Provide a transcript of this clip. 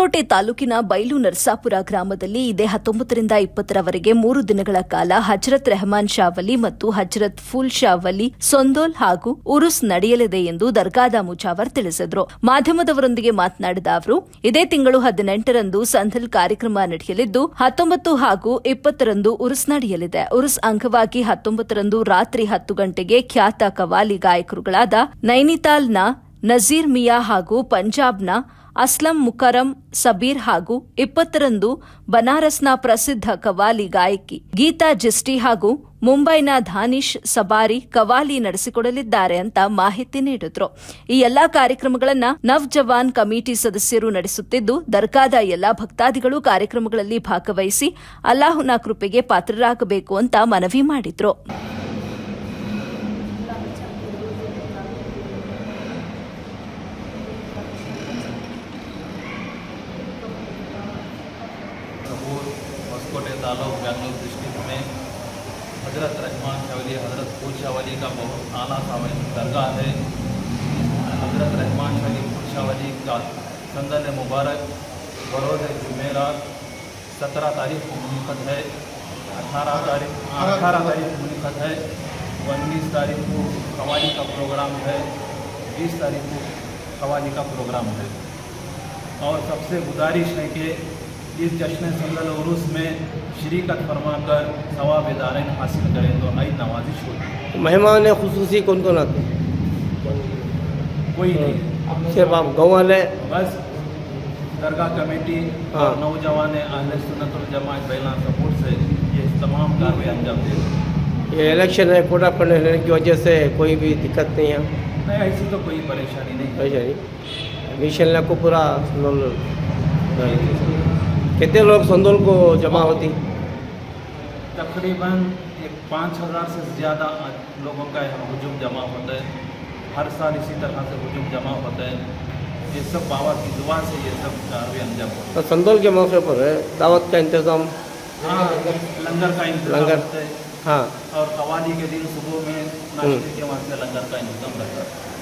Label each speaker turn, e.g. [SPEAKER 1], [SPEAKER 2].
[SPEAKER 1] ಹೊಸಕೋಟೆ ತಾಲೂಕಿನ ಬೈಲು ನರಸಾಪುರ ಗ್ರಾಮದಲ್ಲಿ ಇದೇ ಹತ್ತೊಂಬತ್ತರಿಂದ ಇಪ್ಪತ್ತರವರೆಗೆ ಮೂರು ದಿನಗಳ ಕಾಲ ಹಜರತ್ ರೆಹಮಾನ್ ಶಾವಲಿ ಮತ್ತು ಹಜರತ್ ಫುಲ್ ಶಾವಲಿ, ಸೊಂದೋಲ್ ಹಾಗೂ ಉರುಸ್ ನಡೆಯಲಿದೆ ಎಂದು ದರ್ಗಾದ ಮುಜಾವರ್ ತಿಳಿಸಿದರು. ಮಾಧ್ಯಮದವರೊಂದಿಗೆ ಮಾತನಾಡಿದ ಅವರು, ಇದೇ ತಿಂಗಳು ಹದಿನೆಂಟರಂದು ಸಂಧಲ್ ಕಾರ್ಯಕ್ರಮ ನಡೆಯಲಿದ್ದು, ಹತ್ತೊಂಬತ್ತು ಹಾಗೂ ಇಪ್ಪತ್ತರಂದು ಉರುಸ್ ನಡೆಯಲಿದೆ. ಉರುಸ್ ಅಂಗವಾಗಿ ಹತ್ತೊಂಬತ್ತರಂದು ರಾತ್ರಿ ಹತ್ತು ಗಂಟೆಗೆ ಖ್ಯಾತ ಕವಾಲಿ ಗಾಯಕರುಗಳಾದ ನೈನಿತಾಲ್ನ, ನಜೀರ್ ಮಿಯಾ ಹಾಗೂ ಪಂಜಾಬ್ನ ಅಸ್ಲಂ ಮುಕರಂ, ಸಬೀರ್ ಹಾಗೂ ಇಪ್ಪತ್ತರಂದು ಬನಾರಸ್ನ ಪ್ರಸಿದ್ಧ ಕವಾಲಿ ಗಾಯಕಿ ಗೀತಾ ಜಿಸ್ಟಿ ಹಾಗೂ ಮುಂಬೈನ ಧಾನಿಶ್ ಸಬಾರಿ ಕವಾಲಿ ನಡೆಸಿಕೊಡಲಿದ್ದಾರೆ ಅಂತ ಮಾಹಿತಿ ನೀಡಿದ್ರು. ಈ ಎಲ್ಲಾ ಕಾರ್ಯಕ್ರಮಗಳನ್ನ ನವ್ ಜವಾನ್ ಕಮಿಟಿ ಸದಸ್ಯರು ನಡೆಸುತ್ತಿದ್ದು, ದರ್ಗಾದ ಎಲ್ಲಾ ಭಕ್ತಾದಿಗಳು ಕಾರ್ಯಕ್ರಮಗಳಲ್ಲಿ ಭಾಗವಹಿಸಿ ಅಲ್ಲಾಹುನ ಕೃಪೆಗೆ ಪಾತ್ರರಾಗಬೇಕು ಅಂತ ಮನವಿ ಮಾಡಿದ್ರು.
[SPEAKER 2] होसकोटे तालुक डिस्ट्रिक्ट में हज़रत रहमान शावली हज़रत फूल शावली का बहुत आला सावली दरगाह है। हज़रत रहमान शावली फूल शावली का संदन मुबारक बरोज़ जुमेरात सत्रह तारीख को मुनक़द है, अठारह तारीख अठारह तारीख को मुनक़द है, उन्नीस तारीख को कवाली का प्रोग्राम है, बीस तारीख को कवाली का प्रोग्राम है। और सबसे गुजारिश है कि इस जश्न सल्लल उरूस में शरीकत फरमाकर सवाब दारन हासिल करें तो आई नवाजिश होगी।
[SPEAKER 3] मेहमान खसूसी कौन कौन आते हैं?
[SPEAKER 2] कोई नहीं।
[SPEAKER 3] सिर्फ़ आप गाँव वाले
[SPEAKER 2] बस दरगाह कमेटी
[SPEAKER 3] हाँ।
[SPEAKER 2] और नौजवान अहल सुन्नत जमात बैला सपोर्ट से ये तमाम कार्रवाई अंजाम दे
[SPEAKER 3] ये इलेक्शन है कोटा पड़ने की वजह से कोई भी दिक्कत नहीं है।
[SPEAKER 2] नहीं ऐसी तो कोई परेशानी नहीं है।
[SPEAKER 3] ऐसा मिशन को पूरा कितने लोग संदोल को जमा होती?
[SPEAKER 2] तकरीबन एक पाँच हज़ार से ज़्यादा लोगों का यहाँ हजूम जमा होता है। हर साल इसी तरह से हजूम जमा होता है। ये सब बाबा की दुआ से ये सब कार्रवाई अंजाम होता है।
[SPEAKER 3] तो संदोल के मौके पर है? दावत का इंतज़ाम?
[SPEAKER 2] हाँ लंगर का इंतज़ाम
[SPEAKER 3] लंगर।
[SPEAKER 2] होता है।
[SPEAKER 3] हाँ।
[SPEAKER 2] और कवाली के दिन सुबह में नाश्ते के वहाँ से लंगर का इंतज़ाम रहता है।